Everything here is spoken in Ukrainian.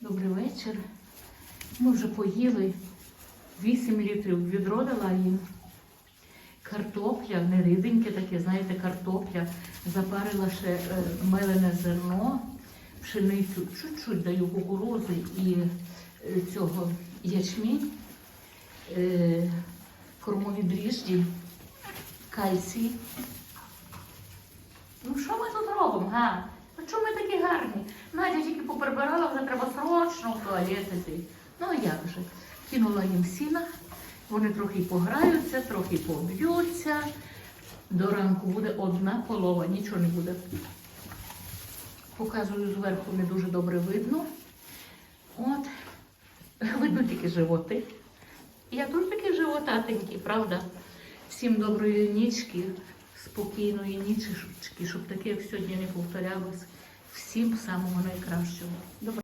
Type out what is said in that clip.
Добрий вечір. Ми вже поїли 8 літрів відродила їм. Картопля, не рибеньке таке, знаєте, картопля. Запарила ще е, мелене зерно, пшеницю, чуть-чуть даю кукурузи і е, цього ячмінь, е, кормові дріжджі, кальцій. Ну що ми тут робимо, га? Ну чому ми такі гарні? Надя тільки поприбирала, вже треба срочно в туалет іти. Ну а як же? Кинула їм сіна, вони трохи пограються, трохи поб'ються. До ранку буде одна полова, нічого не буде. Показую зверху, не дуже добре видно. От, видно тільки животи. Я тут такі животатенькі, правда? Всім доброї нічки, спокійної нічки, щоб таке сьогодні не повторялось. Всім самого найкращого.